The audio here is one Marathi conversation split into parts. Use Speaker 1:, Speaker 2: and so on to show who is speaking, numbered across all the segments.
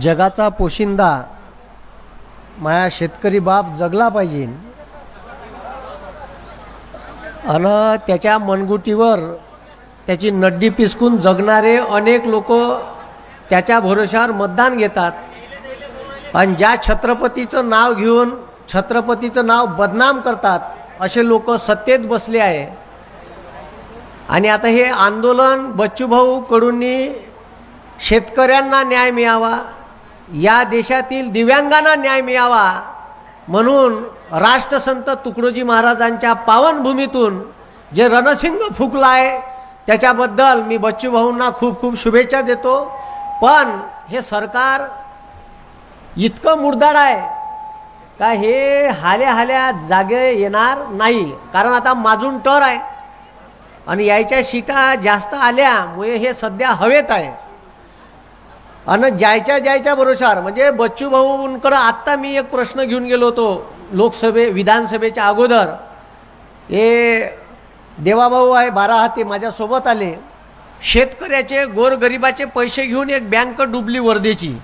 Speaker 1: जगाचा पोशिंदा माया शेतकरी बाप जगला पाहिजे. आणि त्याच्या मनगुटीवर त्याची नड्डी पिसकून जगणारे अनेक लोक त्याच्या भरोशावर मतदान घेतात. आणि ज्या छत्रपतीचं नाव घेऊन छत्रपतीचं नाव बदनाम करतात असे लोक सत्तेत बसले आहे. आणि आता हे आंदोलन बच्चूभाऊ कडूंनी शेतकऱ्यांना न्याय मिळावा. या देशातील दिव्यांगांना न्याय मिळावा म्हणून राष्ट्रसंत तुकडोजी महाराजांच्या पावनभूमीतून जे रणसिंग फुकला आहे त्याच्याबद्दल मी बच्चूभाऊंना खूप खूप शुभेच्छा देतो. पण हे सरकार इतकं मुरदाड आहे का हे हाल्या हाल्या जागे येणार नाही. कारण आता माजून टर आहे. आणि यायच्या शिटा जास्त आल्यामुळे हे सध्या हवेत आहे. आणि जायच्या जायच्या भरोशावर म्हणजे बच्चू भाऊंकडं आत्ता मी एक प्रश्न घेऊन गेलो होतो लोकसभे विधानसभेच्या अगोदर. हे देवाभाऊ आहे बारा हाती माझ्यासोबत आले. शेतकऱ्याचे गोरगरिबाचे पैसे घेऊन एक बँक डुबली वर्धेची.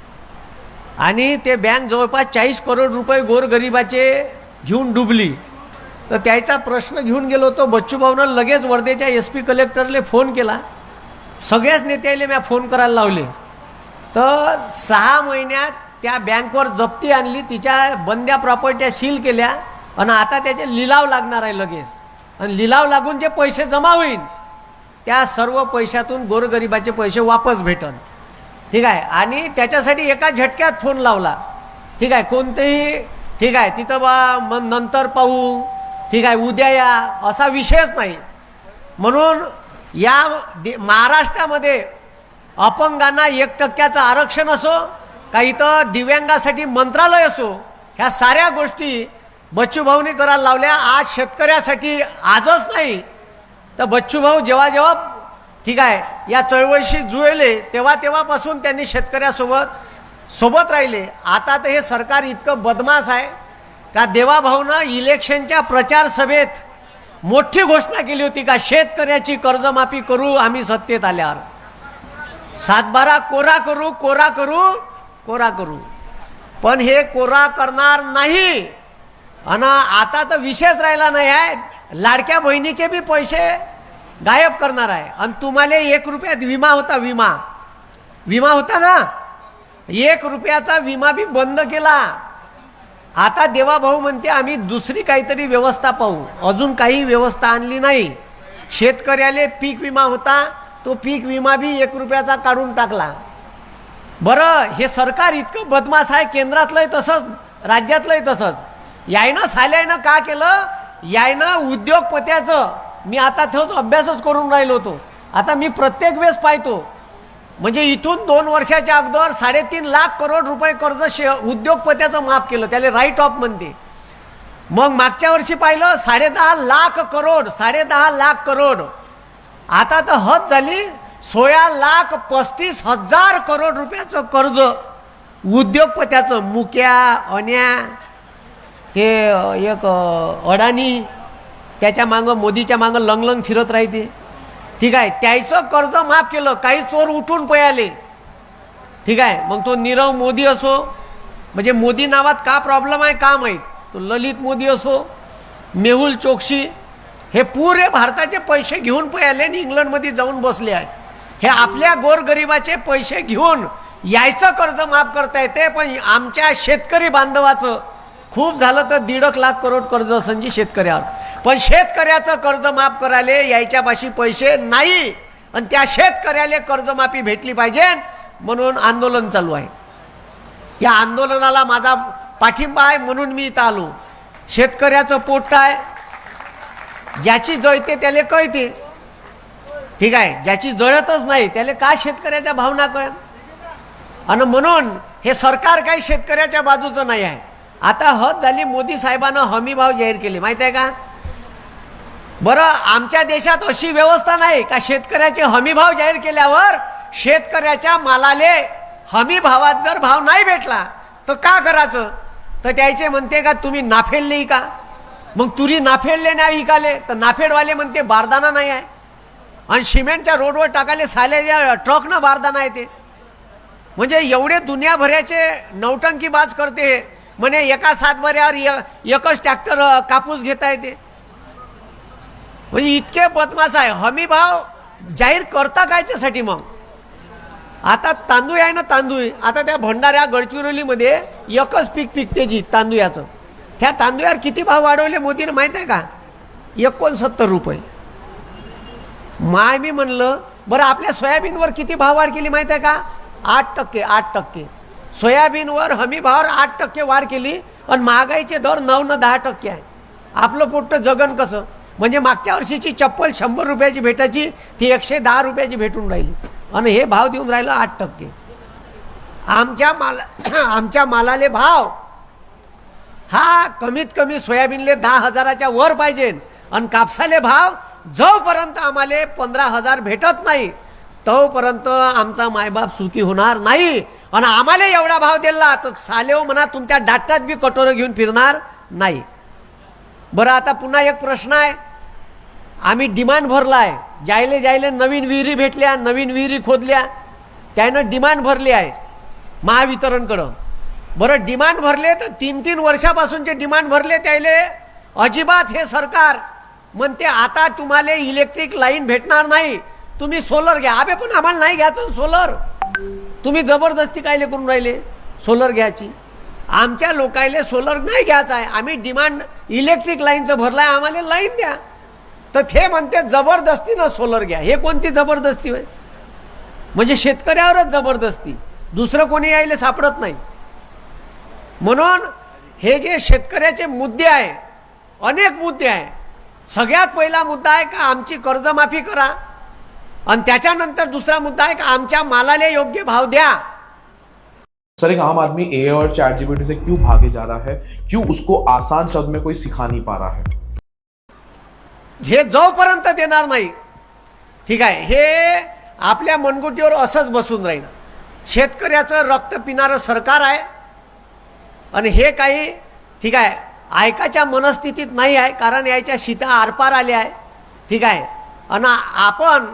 Speaker 1: आणि ते बँक जवळपास चाळीस करोड रुपये गोरगरिबाचे घेऊन डुबली. तर त्याचा प्रश्न घेऊन गेलो होतो. बच्चूभाऊनं लगेच वर्धेच्या एस पी कलेक्टरले फोन केला. सगळ्याच नेत्याले मी फोन करायला लावले. तर सहा महिन्यात त्या बँकवर जप्ती आणली तिच्या बंद्या प्रॉपर्ट्या सील केल्या आणि आता त्याचे लिलाव लागणार आहे लगेच. आणि लिलाव लागून जे पैसे जमा होईल त्या सर्व पैशातून गोरगरिबाचे पैसे वापस भेटन. ठीक आहे? आणि त्याच्यासाठी एका झटक्यात फोन लावला. ठीक आहे? कोणतेही ठीक आहे? तिथं बा मग नंतर पाहू. ठीक आहे? उद्या या. असा विषयच नाही. म्हणून या दे महाराष्ट्रामध्ये अपंगांना एक टक्क्याचं आरक्षण असो का इथं दिव्यांगासाठी मंत्रालय असो ह्या साऱ्या गोष्टी बच्चूभाऊने करायला लावल्या. आज शेतकऱ्यासाठी आजच नाही. तर बच्चूभाऊ जेव्हा जेव्हा ठीक आहे या चळवळीशी जुळले तेव्हा तेव्हापासून त्यांनी शेतकऱ्यासोबत सोबत राहिले. आता तर हे सरकार इतकं बदमाश आहे का देवाभाऊनं इलेक्शनच्या प्रचार सभेत मोठी घोषणा केली होती का शेतकऱ्याची कर्जमाफी करू आम्ही सत्तेत आल्यावर. सातबारा कोरा करू कोरा करू कोरा करू. पण हे कोरा करणार नाही. आणि आता तर विषयच राहिला नाही आहे. लाडक्या बहिणीचे बी पैसे गायब करणार आहे. आणि तुम्हाला एक रुपयात विमा होता विमा. विमा होता ना? एक रुपयाचा विमा बी बंद केला. आता देवाभाऊ म्हणते आम्ही दुसरी काहीतरी व्यवस्था पाहू. अजून काही व्यवस्था आणली नाही. शेतकऱ्याले पीक विमा होता. तो पीक विमा बी एक रुपयाचा काढून टाकला. बरं हे सरकार इतकं बदमाश आहे केंद्रातलंही तसंच राज्यातलंही तसंच. यायनं साल्यानं का केलं? यायनं उद्योगपत्याचं मी आता तोच अभ्यासच करून राहिलो होतो. आता मी प्रत्येक वेळेस पाहतो म्हणजे इथून दोन वर्षाच्या अगोदर साडेतीन लाख करोड रुपये कर्ज शे उद्योगपत्याचं माफ केलं त्याला राईट ऑफ म्हणते. मग मागच्या वर्षी पाहिलं साडेदहा लाख करोड साडेदहा लाख करोड. आता तर हद झाली. सोळा लाख पस्तीस हजार करोड रुपयाचं कर्ज. उद्योगपत्याचं मुक्या अन्या ते एक अडाणी त्याच्या मागं मोदीच्या मागं लंगलंग फिरत राहते. ठीक आहे त्याचं कर्ज माफ केलं काही चोर उठून पयाले ठीक आहे मग तो नीरव मोदी असो म्हणजे मोदी नावात का प्रॉब्लेम आहे का माहीत? तो ललित मोदी असो मेहुल चोक्शी हे पुरे भारताचे पैसे घेऊन पयाले आणि इंग्लंडमध्ये जाऊन बसले आहे हे आपल्या गोरगरिबाचे पैसे घेऊन यायचं कर्ज माफ करता येते पण आमच्या शेतकरी बांधवाचं खूप झालं तर दीड लाख करोड कर्ज संजी शेतकऱ्यावर पण शेतकऱ्याचं कर्ज माफ करायला यायच्यापाशी पैसे नाही आणि त्या शेतकऱ्याला कर्जमाफी भेटली पाहिजे म्हणून आंदोलन चालू आहे. या आंदोलनाला माझा पाठिंबा आहे म्हणून मी इथं आलो. शेतकऱ्याचं पोट काय? ज्याची जळते त्याला कळते. ठीक आहे? ज्याची जळतच नाही त्याला का शेतकऱ्याच्या भावना कळ आणि म्हणून हे सरकार काही शेतकऱ्याच्या बाजूचं नाही आहे. आता हद झाली मोदी साहेबांना हमी भाव जाहीर केले. माहीत आहे का? बरं आमच्या देशात अशी व्यवस्था नाही का शेतकऱ्याचे हमी भाव जाहीर केल्यावर शेतकऱ्याच्या मालाले हमी भावात जर भाव नाही भेटला तर का करायचं? तर त्याचे म्हणते का तुम्ही नाफेडले का? मग तुरी नाफेडले नाही विकाले तर नाफेडवाले म्हणते बारदाना नाही आहे. आणि सिमेंटच्या रोडवर टाकाले साल्या ट्रकनं बारदाना येते म्हणजे एवढे दुनियाभराचे नौटंकी बाज करते म्हणे एका सातबऱ्यावर य- एकच ट्रॅक्टर कापूस घेता येते म्हणजे इतके बदमाश आहे. हमी भाव जाहीर करता कायच्यासाठी मग? आता तांदूळ आहे ना तांदूळ. आता त्या भंडाऱ्या गडचिरोलीमध्ये एकच पीक पिकते जी तांदूळाचं. त्या तांदूळावर किती भाव वाढवले मोदीने माहीत आहे का? एकोणसत्तर रुपये. माय मी म्हणलं बरं आपल्या सोयाबीनवर किती भाव वाढ केली माहीत आहे का? आठ टक्के आठ टक्के. सोयाबीनवर हमी भावावर आठ टक्के वाढ केली आणि महागाईचे दर नऊ न दहा टक्के आहे. आपलं पोट्ट जगन कसं? म्हणजे मागच्या वर्षीची चप्पल शंभर रुपयाची भेटायची ती एकशे दहा रुपयाची भेटून राहिली. आणि हे भाव देऊन राहिलं आठ टक्के. आमच्या माला आमच्या मालाले भाव हा कमीत कमी सोयाबीनले दहा हजाराच्या वर पाहिजे. आणि कापसाले भाव जोपर्यंत आम्हाला पंधरा हजार भेटत नाही तोपर्यंत आमचा मायबाप सुखी होणार नाही. आणि आम्हाला एवढा भाव दिला तर सालेव म्हणा तुमच्या डाटात बी कटोरं घेऊन फिरणार नाही. बरं आता पुन्हा एक प्रश्न आहे. आम्ही डिमांड भरला आहे जायले जायले नवीन विहिरी भेटल्या नवीन विहिरी खोदल्या त्यानं डिमांड भरली आहे. महावितरणकडं. बरं डिमांड भरले तर तीन तीन वर्षापासूनचे डिमांड भरले त्याले अजिबात हे सरकार म्हणते आता तुम्हाला इलेक्ट्रिक लाईन भेटणार नाही. तुम्ही सोलर घ्या. अबे पण आम्हाला नाही घ्यायचं सोलर. तुम्ही जबरदस्ती कायले करून राहिले सोलर घ्यायची? आमच्या लोकायले सोलर नाही घ्यायचं आहे. आम्ही डिमांड इलेक्ट्रिक लाईनचं भरलं आहे आम्हाला लाईन द्या. तर ते म्हणते जबरदस्तीनं सोलर घ्या. हे कोणती जबरदस्ती होय? म्हणजे शेतकऱ्यावरच जबरदस्ती. दुसरं कोणी यायला सापडत नाही. म्हणून हे जे शेतकऱ्याचे मुद्दे आहे अनेक मुद्दे आहे. सगळ्यात पहिला मुद्दा आहे का आमची कर्जमाफी करा. आणि त्याच्यानंतर दुसरा मुद्दा आहे का आमच्या मालाले योग्य भाव द्या.
Speaker 2: सर एक आम आदमी ए और चैट जीपीटी से क्यों भागे जा रहा है? क्यों उसको आसान शब्द में कोई सिखा नहीं पा रहा है?
Speaker 1: हे जोपर्यंत देणार नाही ठीक आहे हे आपल्या मनगुटीवर असंच बसून राहील. शेतकऱ्याचं रक्त पिणारं सरकार आहे. आणि हे काही ठीक आहे ऐकाच्या मनस्थितीत नाही आहे कारण याच्या शीता आरपार आल्या आहे ठीक आहे. आणि आपण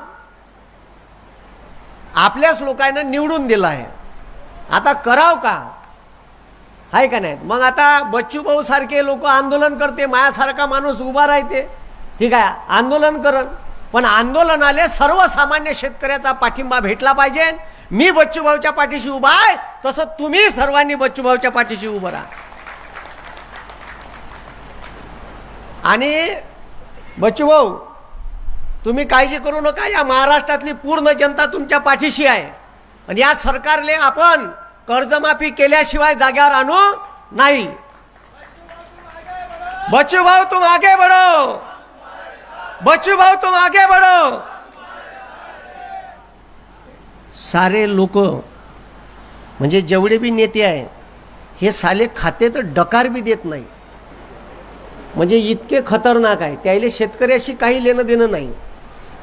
Speaker 1: आपल्याच लोकांना निवडून दिलं आहे. आता कराव का? आहे का नाही? मग आता बच्चू भाऊ सारखे लोक आंदोलन करते मायासारखा माणूस उभा राहते ठीक आहे आंदोलन करण पण आंदोलनाले सर्वसामान्य शेतकऱ्याचा पाठिंबा भेटला पाहिजे. मी बच्चूभाऊच्या पाठीशी उभा आहे तसं तुम्ही सर्वांनी बच्चूभाऊच्या पाठीशी उभं राहा. आणि बच्चूभाऊ तुम्ही काळजी करू नका या महाराष्ट्रातली पूर्ण जनता तुमच्या पाठीशी आहे. आणि या सरकारले आपण कर्जमाफी केल्याशिवाय जाग्यावर आणू नाही. बच्चूभाऊ तुम आगे बढ़ो. बच्चू भाऊ तुम आगे बढ़ो। सारे लोक म्हणजे जेवढे बी नेते आहे हे साले खाते तर डकार बी देत नाही. म्हणजे इतके खतरनाक आहे. त्याईले शेतकऱ्याशी काही लेणं देणं नाही.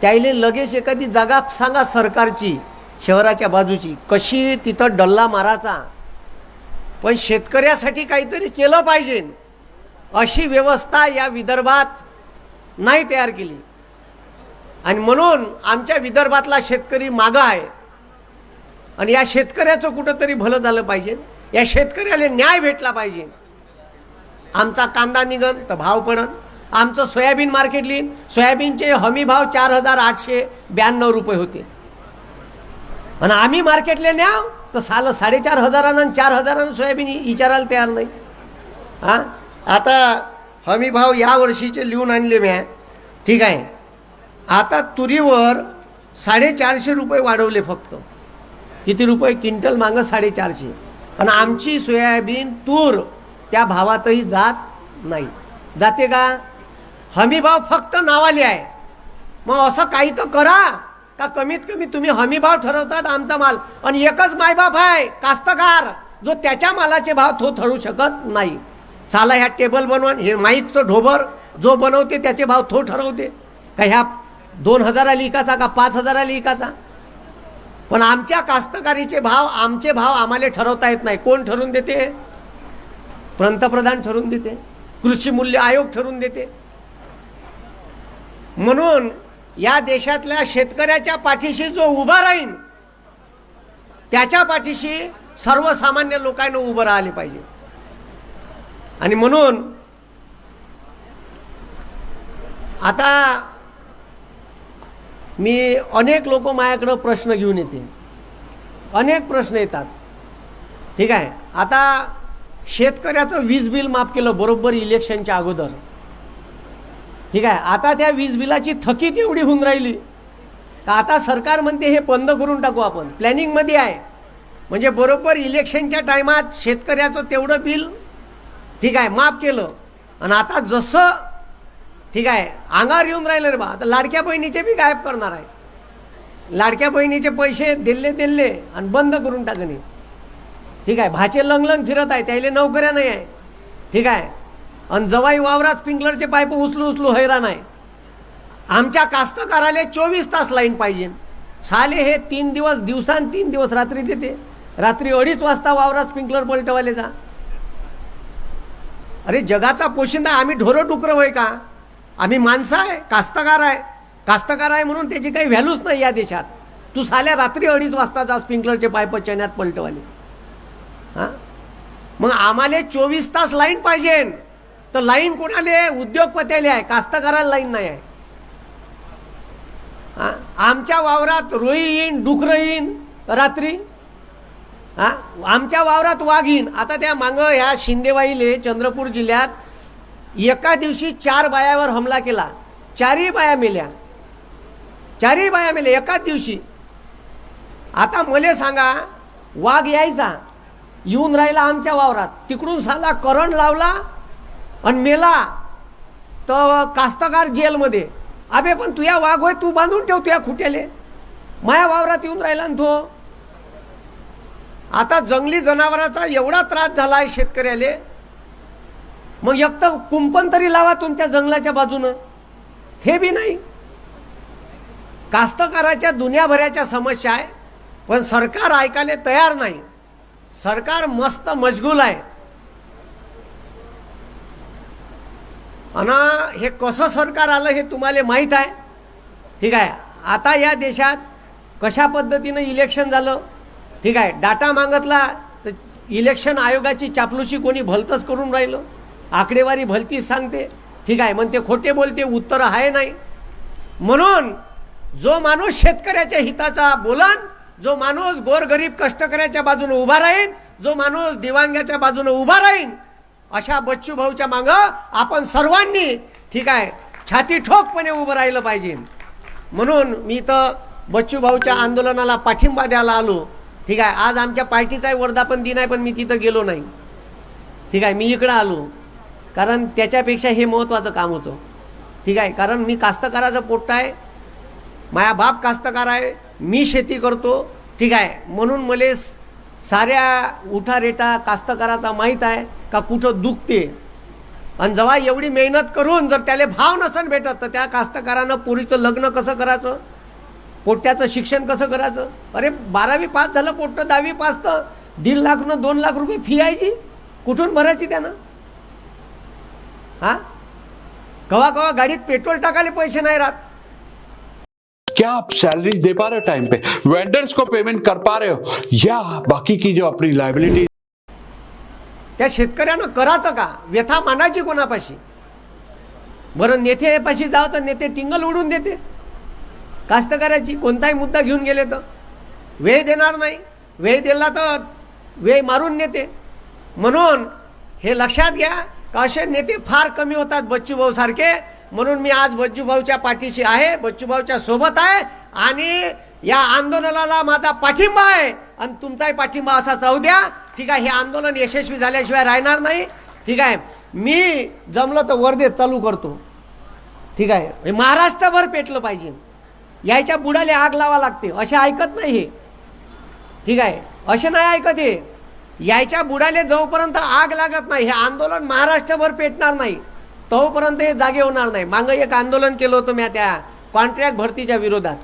Speaker 1: त्याईले लगेच एखादी जागा सांगा सरकारची शहराच्या बाजूची. कशी तिथं डल्ला मारायचा. पण शेतकऱ्यासाठी काहीतरी केलं पाहिजे. अशी व्यवस्था या विदर्भात नाही तयार केली. आणि म्हणून आमच्या विदर्भातला शेतकरी मागं आहे. आणि या शेतकऱ्याचं कुठंतरी भलं झालं पाहिजे. या शेतकऱ्याला न्याय भेटला पाहिजे. आमचा कांदा निघन तर भाव पडन. आमचं सोयाबीन मार्केट लिहिन सोयाबीनचे हमी भाव चार हजार आठशे ब्याण्णव रुपये होते. आणि आम्ही मार्केटले न्याव तर साल साडेचार हजारानं चार हजारानं सोयाबीन विचारायला तयार नाही. हां? आता हमी भाव या वर्षीचे लिहून आणले म्या ठीक आहे. आता तुरीवर साडेचारशे रुपये वाढवले फक्त. किती रुपये? क्विंटल मागं साडेचारशे. आणि आमची सोयाबीन तूर त्या भावातही जात नाही. जाते का? हमी भाव फक्त नावाले आहे. मग असं काही तर करा का कमीत कमी तुम्ही हमी भाव ठरवतात आमचा माल. आणि एकच मायबाप आहे कास्तकार जो त्याच्या मालाचे भाव तो ठरू शकत नाही. साला ह्या टेबल बनवून हे माईकचं ढोबर जो बनवते त्याचे भाव तो ठरवते. का ह्या दोन हजाराला इकाचा का पाच हजाराला लिकाचा पण आमच्या कास्तकारीचे भाव आमचे भाव आम्हाला ठरवता येत नाही. कोण ठरवून देते? पंतप्रधान ठरवून देते. कृषी मूल्य आयोग ठरवून देते. म्हणून या देशातल्या शेतकऱ्याच्या पाठीशी जो उभा राहीन त्याच्या पाठीशी सर्वसामान्य लोकांना उभं राहिले पाहिजे. आणि म्हणून आता मी अनेक लोक माझ्याकडं प्रश्न घेऊन येते अनेक प्रश्न येतात. ठीक आहे? आता शेतकऱ्याचं वीज बिल माफ केलं बरोबर इलेक्शनच्या अगोदर. ठीक आहे? आता त्या वीज बिलाची थकीत एवढी होऊन राहिली. का आता सरकार म्हणते हे बंद करून टाकू आपण. प्लॅनिंगमध्ये आहे. म्हणजे बरोबर इलेक्शनच्या टायमात शेतकऱ्याचं तेवढं बिल ठीक आहे माफ केलं. आणि आता जसं ठीक आहे अंगावर येऊन राहिलं रे बा आता लाडक्या बहिणीचे बी गायब करणार आहे. लाडक्या बहिणीचे पैसे दिले दिले आणि बंद करून टाकणे. ठीक आहे भाचे लंगलंग फिरत आहे त्याला नोकऱ्या नाही आहे. ठीक आहे आणि जवाई वावरात स्प्रिंकलरचे पाईप उचलू उचलू हैराण आहे. आमच्या कास्तकाराले चोवीस तास लाईन पाहिजे. साले हे तीन दिवस दिवसान तीन दिवस रात्री देते. रात्री अडीच वाजता वावरात स्प्रिंकलर पलटवाले जा. अरे जगाचा पोशिंदा आम्ही ढोरं डुकरं होय का? आम्ही माणसं आहे कास्तकार आहे. कास्तकार आहे म्हणून त्याची काही व्हॅल्यूच नाही या देशात. तू साल्या रात्री अडीच वाजताचा स्प्रिंकलरचे पाईप चण्यात पलटवाले. हां? मग आम्हाला चोवीस तास लाईन पाहिजे. तर लाईन कोणाले? उद्योगपत्याले आहे. कास्तकाराला लाईन नाही आहे. आमच्या वावरात रोई येईन डुकरं येईन रात्री हा? आमच्या वावरात वाघ येईन. आता त्या मागं ह्या शिंदेवाईले चंद्रपूर जिल्ह्यात एका दिवशी चार बायावर हमला केला. चारही बाया मेल्या. चारही बाया मेल्या एकाच दिवशी. आता मले सांगा वाघ यायचा येऊन राहिला आमच्या वावरात. तिकडून साला करंट लावला आणि मेला तर कास्तकार जेलमध्ये. अबे पण तुया वाघ होय तू बांधून ठेव तुया खुट्याले. माया वावरात येऊन राहिला ना तो. आता जंगली जनावराचा एवढा त्रास झाला आहे शेतकऱ्याले. मग एक तर कुंपण तरी लावा तुमच्या जंगलाच्या बाजूनं. हे बी नाही. कास्तकाराच्या दुनियाभराच्या समस्या आहे पण सरकार ऐकायला तयार नाही. सरकार मस्त मशगूल आहे. आणि हे कसं सरकार आलं हे तुम्हाला माहीत आहे. ठीक आहे. आता या देशात कशा पद्धतीनं इलेक्शन झालं? ठीक आहे डाटा मागतला तर इलेक्शन आयोगाची चापलूशी कोणी भलतंच करून राहिलं? आकडेवारी भलतीच सांगते. ठीक आहे म्हणते खोटे बोलते उत्तर आहे नाही. म्हणून जो माणूस शेतकऱ्याच्या हिताचा बोलन जो माणूस गोरगरीब कष्टकऱ्याच्या बाजूने उभा राहीन जो माणूस दिवांग्याच्या बाजूने उभा राहीन अशा बच्चू भाऊच्या मागं आपण सर्वांनी ठीक आहे छाती ठोकपणे उभं राहिलं पाहिजे. म्हणून मी तर बच्चू भाऊच्या आंदोलनाला पाठिंबा द्यायला आलो. ठीक आहे आज आमच्या पार्टीचाही वर्धापन दिन आहे पण मी तिथं गेलो नाही. ठीक आहे मी इकडं आलो. कारण त्याच्यापेक्षा हे महत्त्वाचं काम होतं. ठीक आहे कारण मी कास्तकाराचं पोट्ट आहे. माया बाप कास्तकार आहे. मी शेती करतो. ठीक आहे म्हणून मले स- साऱ्या उठारेटा कास्तकाराचा माहीत आहे का कुठं दुखते. आणि जेव्हा एवढी मेहनत करून जर त्याला भाव नसन भेटत तर त्या कास्तकारानं पुरीचं लग्न कसं करायचं? पोट्ट्याचं शिक्षण कसं करायचं? अरे बारावी पास झालं पोट्ट दहावी पास तर दीड लाख न दोन लाख रुपये फी आहे जी. कुठून भरायची त्यानं? हा? कवा कवा गाडीत पेट्रोल टाकायला पैसे नाही राहत.
Speaker 3: क्या आप सैलरीज दे पा रहे हो टाइम पे? वेंडर्स को पेमेंट कर पा रहे हो? या बाकी की जो अपनी लाइबिलिटी
Speaker 1: त्या शेतकऱ्यानं करायचं का? व्यथा मांडायची कोणापाशी? बरं नेत्यापाशी जावं तर नेते टिंगल उडून देते. कास्तकाराची कोणताही मुद्दा घेऊन गेले तर? वेळ देणार नाही. वेळ दिला तर वेळ मारून नेते. म्हणून हे लक्षात घ्या का असे नेते फार कमी होतात बच्चूभाऊ सारखे. म्हणून मी आज बच्चूभाऊच्या पाठीशी आहे बच्चूभाऊच्या सोबत आहे आणि या आंदोलनाला माझा पाठिंबा आहे. आणि तुमचाही पाठिंबा असाच राहू द्या. ठीक आहे हे आंदोलन यशस्वी झाल्याशिवाय राहणार नाही. ठीक आहे मी जमलं तर वर्धेत चालू करतो. ठीक आहे महाराष्ट्रभर पेटलं पाहिजे. यायच्या बुडाले आग लावा लागते. असे ऐकत नाही हे. ठीक आहे? असे नाही ऐकत हे. यायच्या बुडाले जोपर्यंत आग लागत नाही हे आंदोलन महाराष्ट्रभर पेटणार नाही. तोपर्यंत हे जागे होणार नाही. मागं एक आंदोलन केलं होतं मी त्या कॉन्ट्रॅक्ट भरतीच्या विरोधात.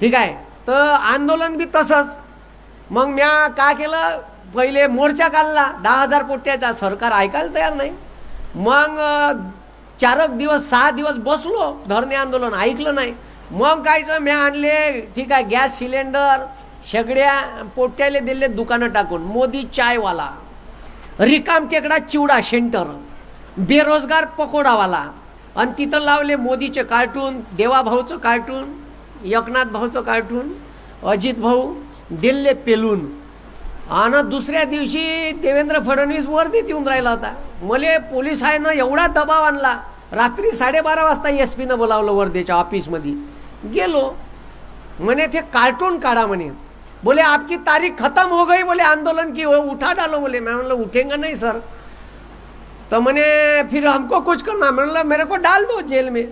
Speaker 1: ठीक आहे? तर आंदोलन बी तसंच. मग म्या काय केलं? पहिले मोर्चा काढला. दहा हजार पोट्याचा. सरकार ऐकायला तयार नाही. मग चारक दिवस सहा दिवस बसलो. धरणे आंदोलन ऐकलं नाही. मग कायचं मी आणले ठीक आहे गॅस सिलेंडर सगळ्या पोट्याले दिले दुकानं टाकून मोदी चायवाला रिकाम टेकडा चिवडा सेंटर बेरोजगार पकोडावाला आणि तिथं लावले मोदीचे कार्टून देवाभाऊचं कार्टून एकनाथ भाऊचं कार्टून अजित भाऊ दिल्ले पेलून. आणि दुसऱ्या दिवशी देवेंद्र फडणवीस वर्दीत येऊन राहिला होता. मले पोलीस आहे ना एवढा दबाव आणला. रात्री साडेबारा वाजता एस पीनं बोलावलं वर्धेच्या ऑफिसमध्ये गेलो. म्हणे ते कार्टून काढा म्हणे. बोले आपकी तारीख खत्म हो गई. बोले आंदोलन की हो उठा डालो. बोले मैं म्हणलं उठेंगे नहीं सर तो मैंने फिर हमको कुछ करना मैं मेरे को डाल दो जेल में.